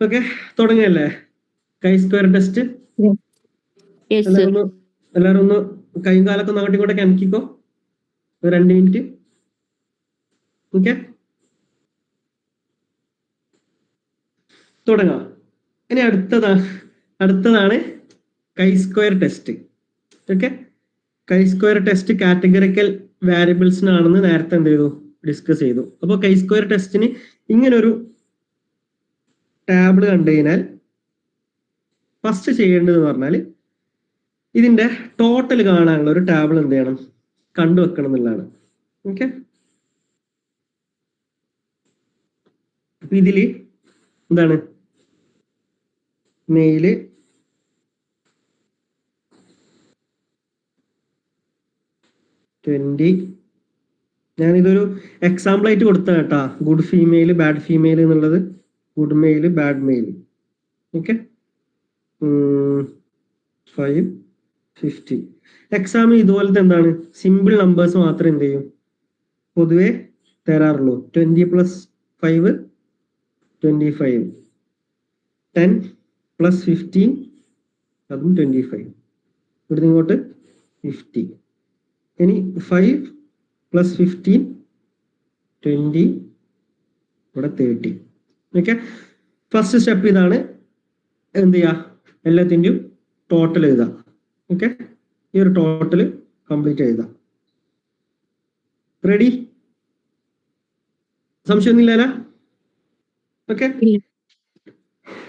Okay തുടങ്ങിയല്ലേ? കൈ square test എല്ലാരും എല്ലാവരും ഒന്ന് കൈയും കാലൊക്കെ ഒന്ന് അങ്ങോട്ടും ഇങ്ങോട്ടൊക്കെ അനക്കിക്കോ. ഒരു രണ്ട് മിനിറ്റ്. ഓക്കെ. തുടങ്ങാം. ഇനി അടുത്തതാ അടുത്തതാണ് chi square test okay. Chi square test categorical വാരിയബിൾസിനാണെന്ന് നേരത്തെ എന്ത് ചെയ്തു? ഡിസ്കസ് ചെയ്തു. അപ്പോൾ കൈ സ്ക്വയർ ടെസ്റ്റിന് ഇങ്ങനൊരു ടാബിൾ കണ്ടു കഴിഞ്ഞാൽ ഫസ്റ്റ് ചെയ്യേണ്ടത് പറഞ്ഞാൽ ഇതിന്റെ ടോട്ടൽ കാണാനുള്ള ഒരു ടാബിൾ എന്ത് ചെയ്യണം? കണ്ടുവെക്കണം എന്നുള്ളതാണ്. ഓക്കെ ഇതിൽ എന്താണ്? മെയിൽ ട്വന്റി ഞാനിതൊരു എക്സാമ്പിൾ ആയിട്ട് കൊടുത്ത കേട്ടാ. ഗുഡ് ഫീമെയിൽ ബാഡ് ഫീമെയിൽ എന്നുള്ളത്. Good male bad male okay five fifty എക്സാമിൽ ഇതുപോലത്തെ എന്താണ്? സിമ്പിൾ നമ്പേഴ്സ് മാത്രം എന്ത് ചെയ്യും? പൊതുവെ തരാറുള്ളൂ. Twenty plus five twenty five ten plus fifteen അതും ട്വന്റി ഫൈവ് ഇവിടുന്ന് ഇങ്ങോട്ട് ഫിഫ്റ്റി ഇനി ഫൈവ് പ്ലസ് ഫിഫ്റ്റീൻ ട്വന്റി ഇവിടെ തേർട്ടി ഓക്കെ ഫസ്റ്റ് സ്റ്റെപ്പ് ഇതാണ് എന്ത് ചെയ്യുക? എല്ലാത്തിന്റെയും ടോട്ടൽ എഴുതുക. ഓക്കെ ഈ ഒരു ടോട്ടൽ കംപ്ലീറ്റ് എഴുതുക. റെഡി സംശയമൊന്നുമില്ല ഓക്കെ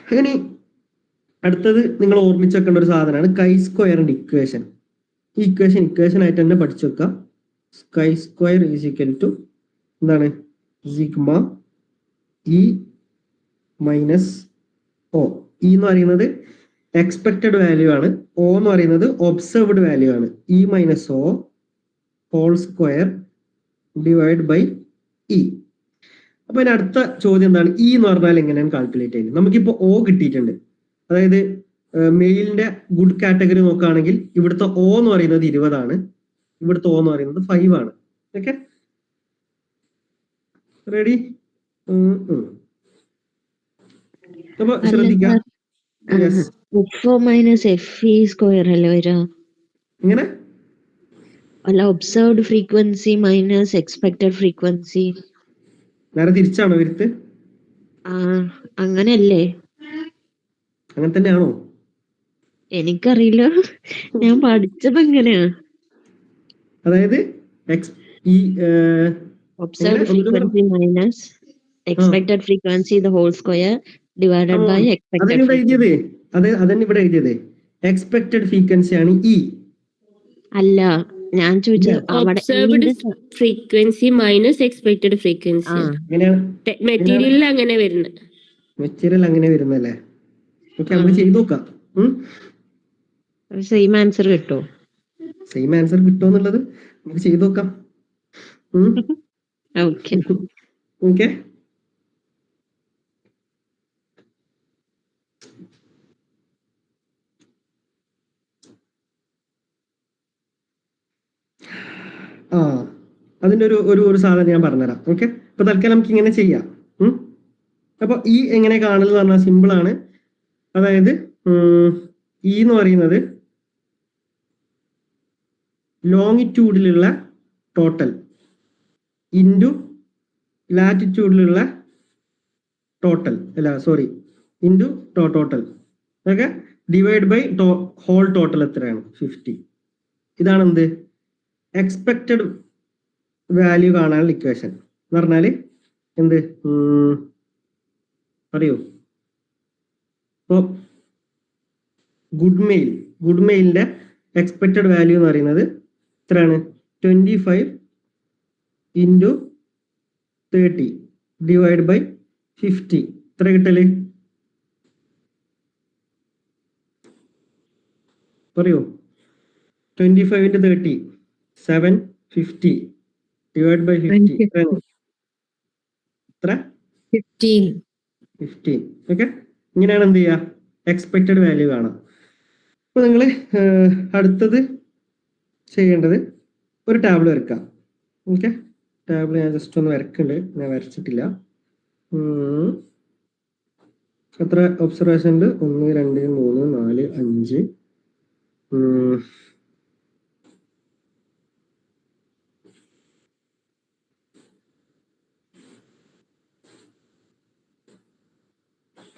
അങ്ങനെ ഇനി അടുത്തത് നിങ്ങൾ ഓർമ്മിച്ച് വെക്കേണ്ട ഒരു സാധനമാണ് കൈ സ്ക്വയറിന്റെ ഇക്വേഷൻ ഈ ഇക്വേഷൻ ഇക്വേഷൻ ആയിട്ട് തന്നെ പഠിച്ചു വെക്കുക chi square is equal to എന്താണ്? Sigma E minus O. E എന്ന് പറയുന്നത് എക്സ്പെക്റ്റഡ് വാല്യൂ ആണ്. ഒ എന്ന് പറയുന്നത് ഒബ്സർവ്ഡ് വാല്യൂ ആണ്. E minus O whole square divide by E അപ്പൊ അതിന് അടുത്ത ചോദ്യം എന്താണ്? ഇ എന്ന് പറഞ്ഞാൽ എങ്ങനെയാണ് കാൽക്കുലേറ്റ് ചെയ്യുന്നത്. നമുക്കിപ്പോ ഒ കിട്ടിയിട്ടുണ്ട്. അതായത് മെയിലിന്റെ ഗുഡ് കാറ്റഗറി നോക്കുകയാണെങ്കിൽ ഇവിടുത്തെ ഒ എന്ന് പറയുന്നത് ഇരുപതാണ്. ഇവിടുത്തെ ഒ എന്ന് പറയുന്നത് ഫൈവ് ആണ്. ഓക്കെ റെഡി അപ്പൊ ശ്രദ്ധിക്കാം. F minus F E square അല്ലേ വരാ? ഇങ്ങനെ അല്ല observed frequency minus expected frequency നേരെ തിരിച്ചാണോ വരുത്ത്? ആ അങ്ങനെയല്ലേ? അങ്ങനെ തന്നെയാണോ എനിക്കറിയില്ല. ഞാൻ പഠിച്ചത് എങ്ങനെയാ? അതായത് observed frequency minus expected frequency the whole square divided by expected എഴുതിയത്. അത് അതന്നെ ഇവിടെ എഴുതിയതേ. എക്സ്പെക്ടഡ് ഫ്രീക്വൻസി ആണ് ഇ അല്ല ഞാൻ ചോദിച്ചത് ഫ്രീക്വൻസി മൈനസ് എക്സ്പെക്ടഡ് ഫ്രീക്വൻസി മെറ്റീരിയലിൽ അങ്ങനെ വരുന്നത് മെറ്റീരിയൽ അങ്ങനെ വരുന്നല്ലേ? ഓക്കെ നമുക്ക് ചെയ്തു നോക്കാം. സെയിം ആൻസർ കിട്ടോ? സെയിം ആൻസർ കിട്ടുമെന്നുള്ളത് നമുക്ക് ചെയ്തു നോക്കാം. ഓക്കെ ഓക്കെ ആ. അതിന്റെ ഒരു ഒരു ഒരു സാധനം ഞാൻ പറഞ്ഞുതരാം. ഓക്കെ അപ്പൊ തൽക്കാലം നമുക്ക് ഇങ്ങനെ ചെയ്യാം. അപ്പൊ ഈ എങ്ങനെ കാണുന്നത് പറഞ്ഞാൽ സിമ്പിൾ ആണ്. അതായത് ഈ എന്ന് പറയുന്നത് ലോങ്ങിറ്റ്യൂഡിലുള്ള ടോട്ടൽ ഇന്റു ലാറ്റിറ്റ്യൂഡിലുള്ള ടോട്ടൽ അല്ല sorry into total okay divide by whole total എത്രയാണ്? ഫിഫ്റ്റി ഇതാണ് എന്ത് എക്സ്പെക്റ്റഡ് വാല്യൂ കാണാനുള്ള ഇക്വേഷൻ എന്ന് പറഞ്ഞാൽ എന്ത്? അറിയോ ഇപ്പോ ഗുഡ് മെയിൽ ഗുഡ് മെയിലിന്റെ എക്സ്പെക്റ്റഡ് വാല്യൂ എന്ന് പറയുന്നത് ഇത്രയാണ് twenty five into thirty divide by fifty എത്ര കിട്ടൽ? പറയൂ. Twenty five into thirty seven fifty divide by fifty എത്ര? ഫിഫ്റ്റീൻ ഫിഫ്റ്റീൻ ഓക്കെ ഇങ്ങനെയാണ് എന്ത് ചെയ്യുക? എക്സ്പെക്റ്റഡ് വാല്യൂ കാണാം അപ്പൊ നിങ്ങൾ അടുത്തത് ചെയ്യേണ്ടത് ഒരു ടാബിൾ വരക്കാം ഓക്കെ ടാബിൾ ഞാൻ ജസ്റ്റ് ഒന്ന് വരക്കുന്നുണ്ട് ഞാൻ വരച്ചിട്ടില്ല. എത്ര ഒബ്സർവേഷൻ ഉണ്ട്? ഒന്ന് രണ്ട് മൂന്ന് നാല് അഞ്ച്.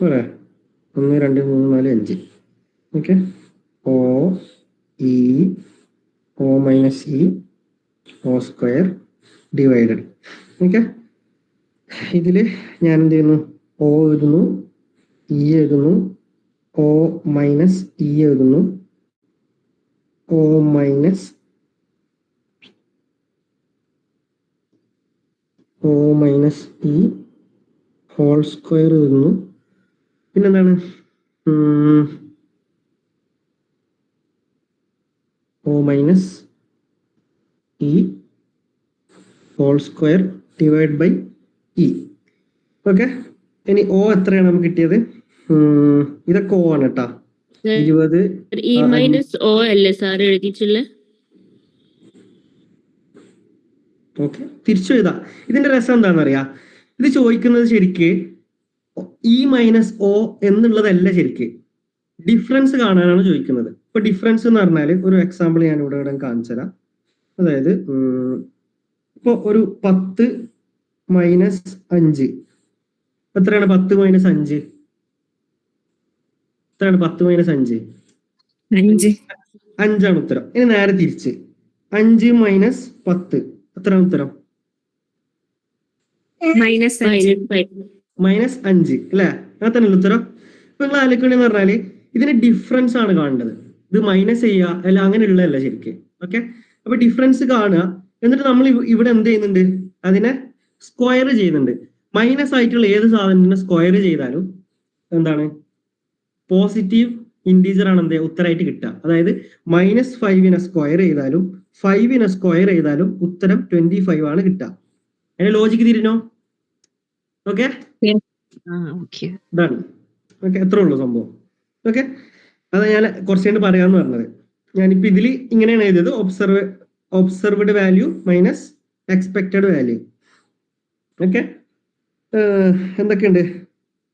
പോരെ? ഒന്ന് രണ്ട് മൂന്ന് നാല് അഞ്ച്. Okay. O E O minus E O square divided. Okay. ഇതിൽ ഞാൻ എന്ത് ചെയ്യുന്നു? ഓ എഴുതുന്നു ഇ എഴുതുന്നു ഓ മൈനസ് ഇ എഴുതുന്നു O minus O minus E whole square എഴുതുന്നു പിന്നെന്താണ്? O O minus E whole square divide by E okay ഇനി ഓ എത്രയാണ് നമുക്ക് കിട്ടിയത്? ഇതൊക്കെ ഓ ആണ് കേട്ടാ ഇരുപത് ഇ മൈനസ് ഒ അല്ലേ സാർ എഴുതിയിട്ടുള്ളത് ഓക്കെ തിരിച്ചു എഴുതാം. ഇതിന്റെ രസം എന്താണെന്നറിയാ? ഇത് ചോദിക്കുന്നത് ശരിക്ക് ഇ മൈനസ് ഒ എന്നുള്ളതല്ല ശരിക്ക്. ഡിഫറൻസ് കാണാനാണ് ചോദിക്കുന്നത്. ഇപ്പൊ ഡിഫറൻസ് എന്ന് പറഞ്ഞാൽ ഒരു എക്സാമ്പിൾ ഞാൻ ഇവിടെ ഇവിടെ കാണിച്ചു തരാം അതായത് ഇപ്പൊ ഒരു പത്ത് മൈനസ് അഞ്ച്. എത്രയാണ് പത്ത് മൈനസ് അഞ്ച്? എത്രയാണ് പത്ത് മൈനസ് അഞ്ച്? അഞ്ച്. അഞ്ചാണ് ഉത്തരം. ഇനി നേരെ തിരിച്ച്. അഞ്ച് മൈനസ് പത്ത്. എത്രയാണ് ഉത്തരം? മൈനസ് മൈനസ് അഞ്ച് അല്ലെ? അങ്ങനെ തന്നെയല്ലേ ഉത്തരം? ഇപ്പൊ നിങ്ങൾ ആലോചിക്കണെന്ന് പറഞ്ഞാൽ ഇതിന് ഡിഫറൻസ് ആണ് കാണേണ്ടത്. ഇത് മൈനസ് ചെയ്യുക അല്ല അങ്ങനെയുള്ളതല്ല ശരിക്ക്. ഓക്കെ അപ്പൊ ഡിഫറൻസ് കാണുക. എന്നിട്ട് നമ്മൾ ഇവിടെ എന്ത് ചെയ്യുന്നുണ്ട്? അതിനെ സ്ക്വയർ ചെയ്യുന്നുണ്ട്. മൈനസ് ആയിട്ടുള്ള ഏത് സാധനത്തിനെ സ്ക്വയർ ചെയ്താലും എന്താണ്? പോസിറ്റീവ് ഇന്റീജർ ആണ് എന്ത്? ഉത്തരമായിട്ട് കിട്ടുക. അതായത് മൈനസ് ഫൈവിനെ സ്ക്വയർ ചെയ്താലും ഫൈവിനെ സ്ക്വയർ ചെയ്താലും ഉത്തരം ട്വന്റി ഫൈവ് ആണ് കിട്ടുക. അതിന്റെ ലോജിക്ക് തിരിഞ്ഞോ ഓക്കെ ഓക്കെ എത്ര ഉള്ളു സംഭവം. ഓക്കെ അതാ ഞാൻ കുറച്ച് കഴിഞ്ഞ് പറയാന്ന് പറഞ്ഞത്. ഞാനിപ്പോ ഇതിൽ ഇങ്ങനെയാണ് എഴുതിയത്. Observe observed value minus expected value okay എന്തൊക്കെയുണ്ട്?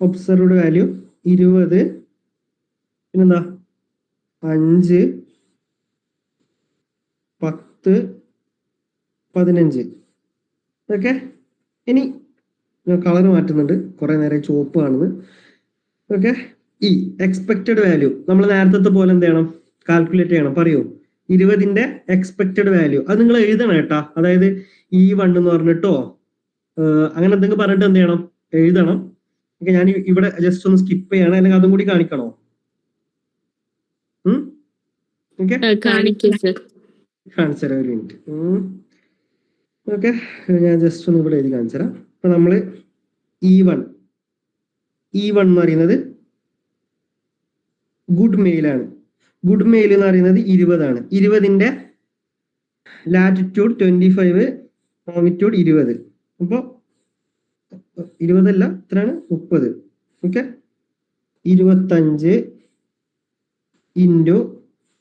ഒബ്സർവ്ഡ് വാല്യൂ ഇരുപത്. പിന്നെന്താ? അഞ്ച്. പത്ത്. പതിനഞ്ച്. ഓക്കെ ഇനി കളർ മാറ്റുന്നുണ്ട്. കുറെ നേരം ചുവപ്പ് കാണുന്നത് ഓക്കെ ഈ എക്സ്പെക്റ്റഡ് വാല്യൂ നമ്മൾ നേരത്തെ പോലെ എന്ത് ചെയ്യണം? കാൽക്കുലേറ്റ് ചെയ്യണം. പറയൂ. ഇരുപതിന്റെ എക്സ്പെക്റ്റഡ് വാല്യൂ അത് നിങ്ങൾ എഴുതണം കേട്ടാ. അതായത് ഈ വൺ എന്ന് പറഞ്ഞിട്ടോ അങ്ങനെ എന്തെങ്കിലും പറഞ്ഞിട്ട് എന്ത് ചെയ്യണം? എഴുതണം. ഓക്കെ ഞാൻ ഇവിടെ ജസ്റ്റ് ഒന്ന് സ്കിപ്പ് ചെയ്യണം. അല്ലെങ്കിൽ അതും കൂടി കാണിക്കണോ? കാണിച്ചു തരാം ഒരു മിനിറ്റ് ഓക്കെ ഞാൻ ജസ്റ്റ് ഒന്ന് ഇവിടെ എഴുതി കാണിച്ചു തരാം. അപ്പൊ നമ്മൾ ഇ വൺ ഇ വൺ എന്ന് പറയുന്നത് ഗുഡ് മെയിലാണ് ഗുഡ് മെയിൽ എന്ന് പറയുന്നത് ഇരുപതാണ് ഇരുപതിന്റെ ലാറ്റിറ്റ്യൂഡ് ട്വന്റി ഫൈവ് ലോങ്ങിറ്റ്യൂഡ് ഇരുപത്. അപ്പൊ ഇരുപതല്ല എത്രയാണ്? മുപ്പത്. ഓക്കെ ഇരുപത്തഞ്ച് ഇന്റു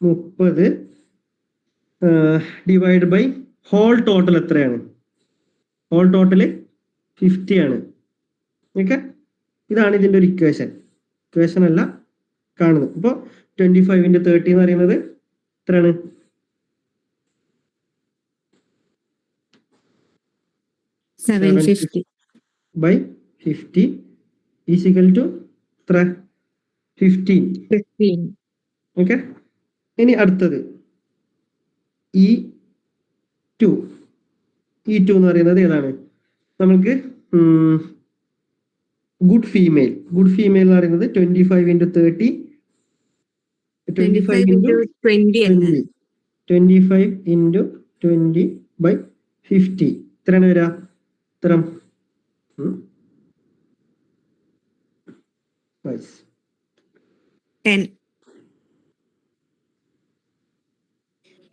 മുപ്പത് ഡിവൈഡ് ബൈ ഹോൾ ടോട്ടൽ എത്രയാണ്? ഹോൾ ടോട്ടൽ ഫിഫ്റ്റി ആണ്. ഓക്കെ ഇതാണ് ഇതിന്റെ ഒരു ഇക്വേഷൻ ഇക്വേഷൻ അല്ല കാണുന്നത്. അപ്പോൾ ട്വന്റി ഫൈവ് ഇന്റു തേർട്ടി എന്ന് പറയുന്നത് എത്രയാണ്? By fifty is equal to എത്ര? ഫിഫ്റ്റീൻ ഓക്കെ ഇനി അടുത്തത്. ഇ ടു ഇ ടു എന്ന് പറയുന്നത് ഏതാണ്? നമ്മൾക്ക് ഗുഡ് ഫീമെയിൽ ഗുഡ് ഫീമെയിൽ എന്ന് പറയുന്നത് twenty five into thirty twenty five into twenty twenty five into twenty by fifty ഇത്രയാണ് വരാ ഇത്ര.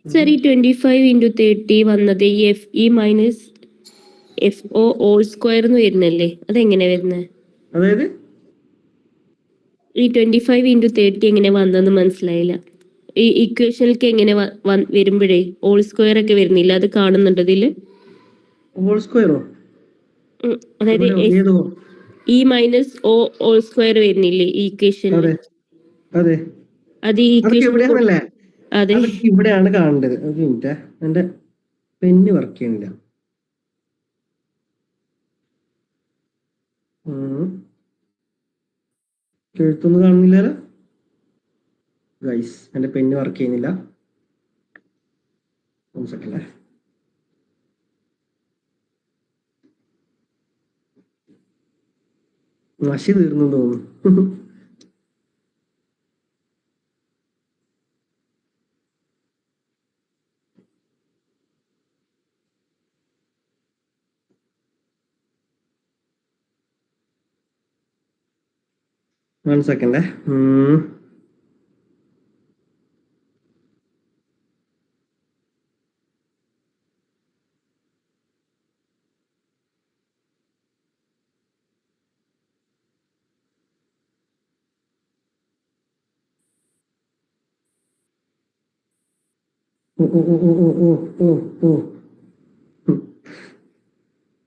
സർ ഈ ട്വന്റി ഫൈവ് ഇന്റു തേർട്ടി വന്നത് F E minus F O whole square എന്ന് വരുന്നല്ലേ? അതെങ്ങനെ വരുന്നത് അതായത്? ഈ ട്വന്റി ഫൈവ് ഇന്റു തേർട്ടി എങ്ങനെ വന്നെന്ന് മനസ്സിലായില്ല. ഈ ഇക്വേഷനിലേക്ക് എങ്ങനെ വരുമ്പോഴേ ഓൾ സ്ക്വയർ ഒക്കെ വരുന്നില്ല അത് കാണുന്നുണ്ട് ഇതിൽ? ഓൾ സ്ക്വയറോ അതായത്? E minus O whole square വരുന്നില്ലേ ഈ ഇക്വേഷനിൽ അതെ അതെ. ഈ ഇക്വേഷൻ അതെ. ഇവിടെയാണ് കാണേണ്ടത്. ഒരു മിനിറ്റ് എന്റെ പെന്ന് വർക്ക് ചെയ്യുന്നില്ല. എഴുത്തൊന്നും കാണുന്നില്ല ഗൈസ് എന്റെ പെന്ന് വർക്ക് ചെയ്യുന്നില്ല. ഒന്ന് സെക്കൻഡ് നശി തീർന്നു തോന്നുന്നു. വൺ സെക്കൻഡ്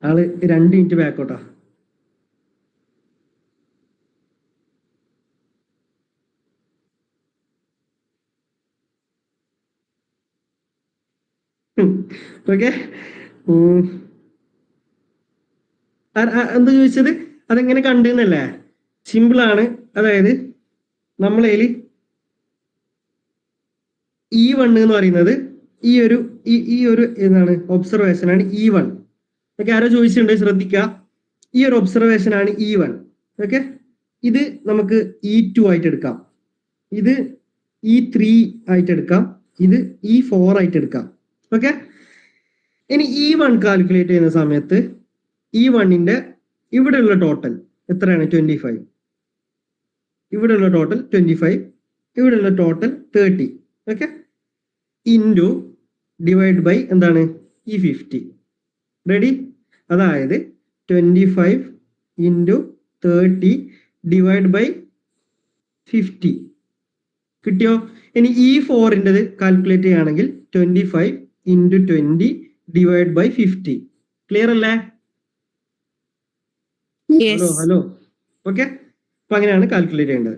ആൾ രണ്ട് മിനിറ്റ് ബാക്കോട്ടാ ഓക്കെ എന്താ ചോദിച്ചത്? അതെങ്ങനെ കണ്ടെന്നല്ലേ? സിമ്പിൾ ആണ്. അതായത് നമ്മളതിൽ ഇ വൺ എന്ന് പറയുന്നത് ഈ ഒരു ഈ ഒരു എന്താണ്? ഒബ്സർവേഷൻ ആണ് ഇ വൺ ഓക്കെ ആരോ ചോദിച്ചിട്ടുണ്ട്? ശ്രദ്ധിക്കുക ഈ ഒരു ഒബ്സർവേഷൻ ആണ് ഇ വൺ ഓക്കെ ഇത് നമുക്ക് ഇ ടു ആയിട്ട് എടുക്കാം. ഇത് ഇ ത്രീ ആയിട്ട് എടുക്കാം. ഇത് ഇ ഫോർ ആയിട്ട് എടുക്കാം. ഓക്കെ ഇനി ഇ വൺ കാൽക്കുലേറ്റ് ചെയ്യുന്ന സമയത്ത് ഇ വണ്ണിന്റെ ഇവിടെയുള്ള ടോട്ടൽ എത്രയാണ്? ട്വന്റി ഫൈവ് ഇവിടെയുള്ള ടോട്ടൽ ട്വന്റി ഫൈവ് ഇവിടെയുള്ള total thirty okay into divide by എന്താണ്? ഈ ഫിഫ്റ്റി റെഡി അതായത് twenty five into thirty divide by fifty കിട്ടിയോ? ഇനി ഈ ഫോറിന്റെത് കാൽക്കുലേറ്റ് ചെയ്യുകയാണെങ്കിൽ twenty five into twenty divide by fifty clear അല്ലേ? ഹലോ ഹലോ ഓക്കെ അപ്പൊ അങ്ങനെയാണ് കാൽക്കുലേറ്റ് ചെയ്യേണ്ടത്.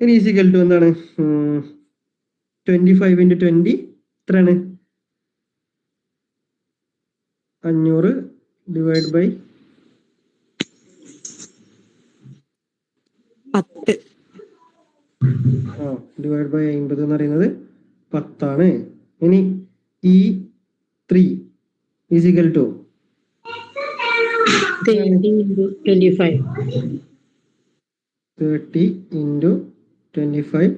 ഇനി ഈസിക്കൽ ടു എന്താണ്? ട്വന്റി ഫൈവ് ഇന്റു ട്വന്റി എത്രയാണ് അഞ്ഞൂറ് ഡിവൈഡ് ബൈ പത്ത്. ആ ഡിവൈഡ് ബൈ അമ്പത് എന്ന് പറയുന്നത് പത്താണ്. ഇനി E three is to to? Thirty into twenty five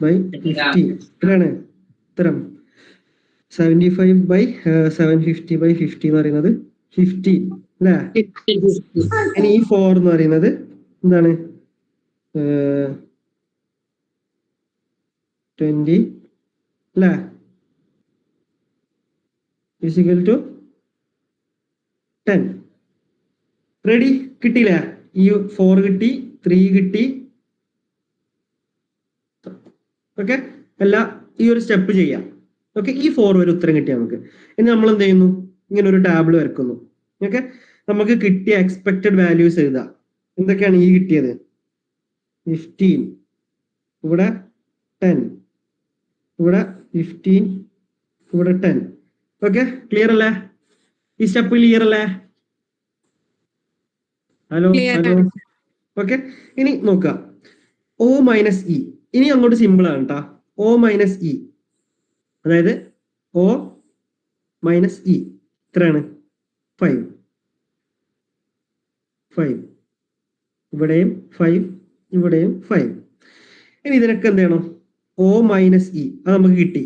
by fifty എത്രയാണ് ഉത്തരം. Seventy five by seven fifty by fifty എന്ന് പറയുന്നത് ഫിഫ്റ്റി അല്ലേ? ഇനി ഈ ഫോർ എന്ന് പറയുന്നത് എന്താണ്? ട്വന്റി അല്ലേ? ഫിസിക്കൽ ടു ടെൻ റെഡി കിട്ടിയില്ലേ? ഈ ഫോർ കിട്ടി ത്രീ കിട്ടി. ഓക്കെ എല്ലാ ഈ ഒരു സ്റ്റെപ്പ് ചെയ്യാം. ഓക്കെ ഈ ഫോർ വരെ ഉത്തരം കിട്ടി നമുക്ക്. ഇനി നമ്മൾ എന്ത് ചെയ്യുന്നു? ഇങ്ങനെ ഒരു ടാബിൾ വരക്കുന്നു. ഓക്കെ നമുക്ക് കിട്ടിയ എക്സ്പെക്റ്റഡ് വാല്യൂസ് എഴുതാം. എന്തൊക്കെയാണ് ഈ കിട്ടിയത്? ഫിഫ്റ്റീൻ ഇവിടെ ടെൻ ഇവിടെ ഫിഫ്റ്റീൻ ഇവിടെ ടെൻ ഓക്കെ ക്ലിയർ അല്ലേ? ഈ സ്റ്റെപ്പ് ക്ലിയർ അല്ലേ? ഹലോ ഓക്കെ ഇനി നോക്കുക. ഒ മൈനസ് ഇ ഇനി അങ്ങോട്ട് സിമ്പിൾ ആണ് കേട്ടോ ഒ മൈനസ് ഇ അതായത് ഒ മൈനസ് ഇ എത്രയാണ് ഫൈവ് ഫൈവ് ഇവിടെയും ഫൈവ് ഇവിടെയും ഫൈവ് ഇനി ഇതിനൊക്കെ എന്ത് ചെയ്യണം? ഒ മൈനസ് ഇ അത് നമുക്ക് കിട്ടി.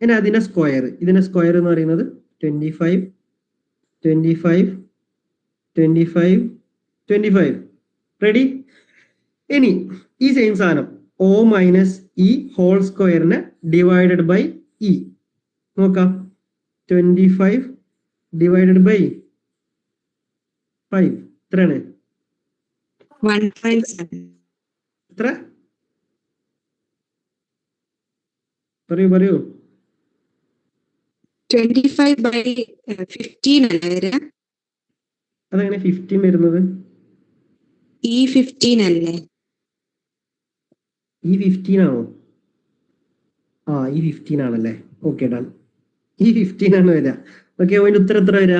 ഇനി അതിന്റെ സ്ക്വയർ ഇതിന്റെ സ്ക്വയർ എന്ന് പറയുന്നത് twenty five twenty five twenty five twenty five ready ഇനി ഈ സെയിം സാധനം ഒ മൈനസ് ഇ ഹോൾ സ്ക്വയറിനെ ഡിവൈഡഡ് ബൈ ഇ നോക്കാം. Twenty five divided by five എത്രയാണ് സെവൻ എത്ര? പറയൂ പറയൂ. ട്വന്റി ഫൈവ് ബൈ ഫിഫ്റ്റീൻ അല്ലേ അതെങ്ങനെ ഫിഫ്റ്റീൻ വരുന്നത്? ഈ ഫിഫ്റ്റീൻ അല്ലേ? ഈ ഫിഫ്റ്റീൻ ആണോ? ആ ഈ ഫിഫ്റ്റീൻ ആണല്ലേ. ഓക്കെ ഡൺ ഈ ഫിഫ്റ്റീൻ ആണ് വരിക ഓക്കെ അതിന്റെ ഉത്തരം എത്ര വരിക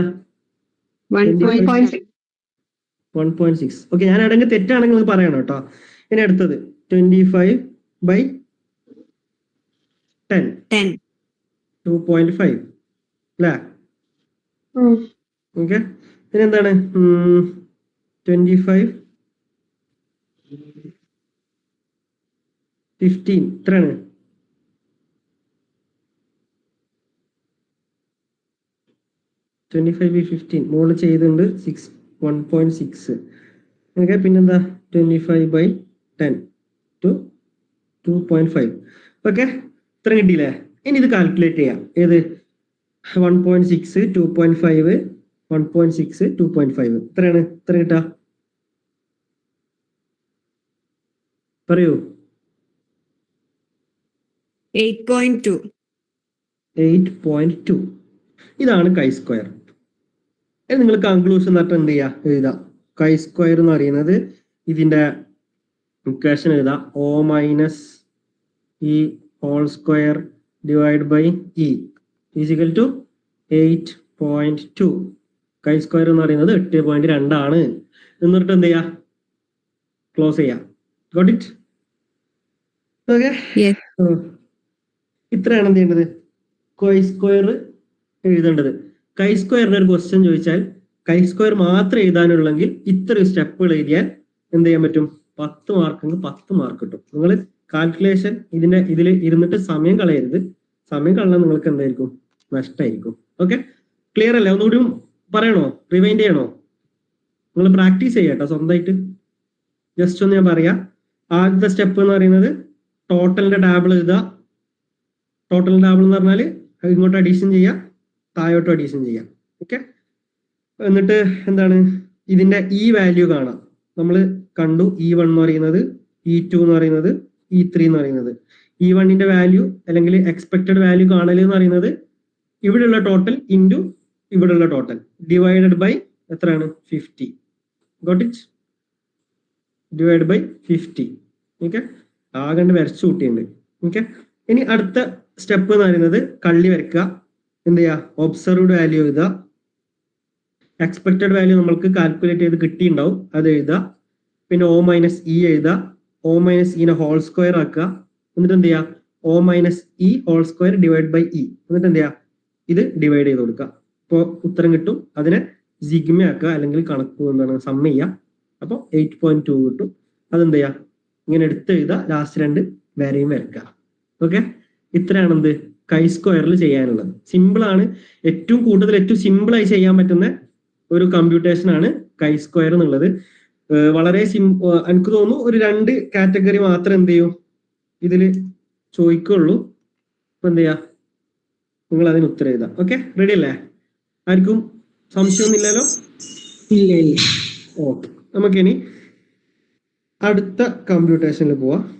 വൺ പോയിന്റ് സിക്സ് ഓക്കെ ഞാൻ അടങ്ങ് തെറ്റാണെങ്കിൽ പറയണം കേട്ടോ. ഇനി അടുത്തത്. Twenty five by ten ten two point five അല്ലേ ഓക്കെ. പിന്നെ എന്താണ് ട്വന്റി ഫൈവ് ഫിഫ്റ്റീൻ എത്രയാണ് ട്വന്റി ഫൈവ് ബൈ ഫിഫ്റ്റീൻ മുകളിൽ ചെയ്തിട്ടുണ്ട് six one point six okay പിന്നെന്താ? Twenty five by ten two two point five okay ഇത്ര കിട്ടിയില്ലേ? ഇനി ഇത് കാൽക്കുലേറ്റ് ചെയ്യാം. ഏത്? One point six two point five one point six two point five എത്രയാണ്? എത്ര കിട്ടാ? പറയൂ. ഇതാണ് കൈ സ്ക്വയർ നിങ്ങൾ കൺക്ലൂഷൻ എന്നിട്ട് എന്ത് ചെയ്യാ? എഴുതാ. കൈ സ്ക്വയർ എന്ന് പറയുന്നത് ഇതിന്റെ ഇക്വേഷൻ എഴുതാ. O minus E whole square divide by E is equal to eight point two chi square എന്ന് പറയുന്നത് എട്ട് പോയിന്റ് രണ്ടാണ് എന്നിട്ട് എന്ത് ചെയ്യാ? ക്ലോസ് ചെയ്യാം. Got it okay Yes. ഇത്രയാണ് എന്ത് ചെയ്യേണ്ടത്? കൈ സ്ക്വയർ എഴുതേണ്ടത്. കൈ സ്ക്വയറിന് ഒരു ക്വസ്റ്റ്യൻ ചോദിച്ചാൽ കൈ സ്ക്വയർ മാത്രം എഴുതാനുള്ളെങ്കിൽ ഇത്രയും സ്റ്റെപ്പുകൾ എഴുതിയാൽ എന്ത് ചെയ്യാൻ പറ്റും? പത്ത് മാർക്കെങ്കിൽ പത്ത് മാർക്ക് കിട്ടും. നിങ്ങൾ കാൽക്കുലേഷൻ ഇതിന്റെ ഇതിൽ ഇരുന്നിട്ട് സമയം കളയരുത്. സമയം കളഞ്ഞാൽ നിങ്ങൾക്ക് എന്തായിരിക്കും? നഷ്ടമായിരിക്കും ഓക്കെ ക്ലിയർ അല്ലേ? ഒന്നുകൂടി പറയണോ? റിമൈൻഡ് ചെയ്യണോ? നിങ്ങൾ പ്രാക്ടീസ് ചെയ്യട്ടോ സ്വന്തമായിട്ട്. ജസ്റ്റ് ഒന്ന് ഞാൻ പറയാം. ആദ്യത്തെ സ്റ്റെപ്പ് എന്ന് പറയുന്നത് ടോട്ടലിന്റെ ടാബിൾ എഴുതുക. ടോട്ടൽ ടാബിൾ എന്ന് പറഞ്ഞാൽ ഇങ്ങോട്ട് അഡീഷൻ ചെയ്യാം താഴോട്ട് അഡീഷൻ ചെയ്യാം ഓക്കെ എന്നിട്ട് എന്താണ്? ഇതിന്റെ ഈ വാല്യൂ കാണാം. നമ്മൾ കണ്ടു ഇ വൺ എന്ന് പറയുന്നത് ഇ ടു എന്ന് പറയുന്നത് ഇ ത്രീ എന്ന് പറയുന്നത്. ഇ വണ്ണിന്റെ വാല്യൂ അല്ലെങ്കിൽ എക്സ്പെക്ടഡ് വാല്യൂ കാണൽ എന്ന് പറയുന്നത് ഇവിടെയുള്ള ടോട്ടൽ ഇന്റു ഇവിടെയുള്ള ടോട്ടൽ ഡിവൈഡഡ് ബൈ എത്രയാണ്? Fifty got it divide by fifty okay ആകണ്ട് വരച്ചു കൂട്ടിയുണ്ട് ഓക്കെ ഇനി അടുത്ത സ്റ്റെപ്പ് എന്ന് പറയുന്നത് കള്ളി വരയ്ക്കുക എന്ത് ചെയ്യുക ഒബ്സർവ്ഡ് വാല്യൂ എഴുതുക. എക്സ്പെക്റ്റഡ് വാല്യൂ നമ്മൾക്ക് കാൽക്കുലേറ്റ് ചെയ്ത് കിട്ടിയിട്ടുണ്ടാവും. അത് എഴുതുക. പിന്നെ ഒ മൈനസ് ഇ എഴുതുക. ഒ മൈനസ് ഇനെ ഹോൾ സ്ക്വയർ ആക്കുക. എന്നിട്ട് എന്ത് ചെയ്യുക O minus E whole square divide by E എന്നിട്ട് എന്ത് ചെയ്യുക ഇത് ഡിവൈഡ് ചെയ്ത് കൊടുക്കുക അപ്പോൾ ഉത്തരം കിട്ടും. അതിനെ സിഗ്മ ആക്കുക അല്ലെങ്കിൽ കണക്ക് എന്താണ് സമ്മ ചെയ്യുക അപ്പോൾ എയ്റ്റ് പോയിന്റ് ടു കിട്ടും. അതെന്ത് ചെയ്യുക ഇങ്ങനെ എടുത്ത് എഴുതുക ലാസ്റ്റ് രണ്ട് വരയും വരക്കുക ഓക്കെ ഇത്രയാണ് എന്ത് കൈ സ്ക്വയറിൽ ചെയ്യാനുള്ളത്. സിമ്പിൾ ആണ്. ഏറ്റവും കൂടുതൽ ഏറ്റവും സിമ്പിൾ ആയി ചെയ്യാൻ പറ്റുന്ന ഒരു കമ്പ്യൂട്ടേഷൻ ആണ് കൈ സ്ക്വയർ എന്നുള്ളത്. വളരെ സിം എനിക്ക് തോന്നുന്നു ഒരു രണ്ട് കാറ്റഗറി മാത്രം എന്ത് ചെയ്യും? ഇതിൽ ചോദിക്കുള്ളൂ. അപ്പൊ എന്ത് ചെയ്യാ? നിങ്ങൾ അതിന് ഉത്തരം എഴുതാം. ഓക്കെ റെഡി അല്ലേ? ആർക്കും സംശയമൊന്നുമില്ലല്ലോ? ഇല്ല ഇല്ല. ഓക്കെ നമുക്കിനി അടുത്ത കമ്പ്യൂട്ടേഷനിൽ പോവാം.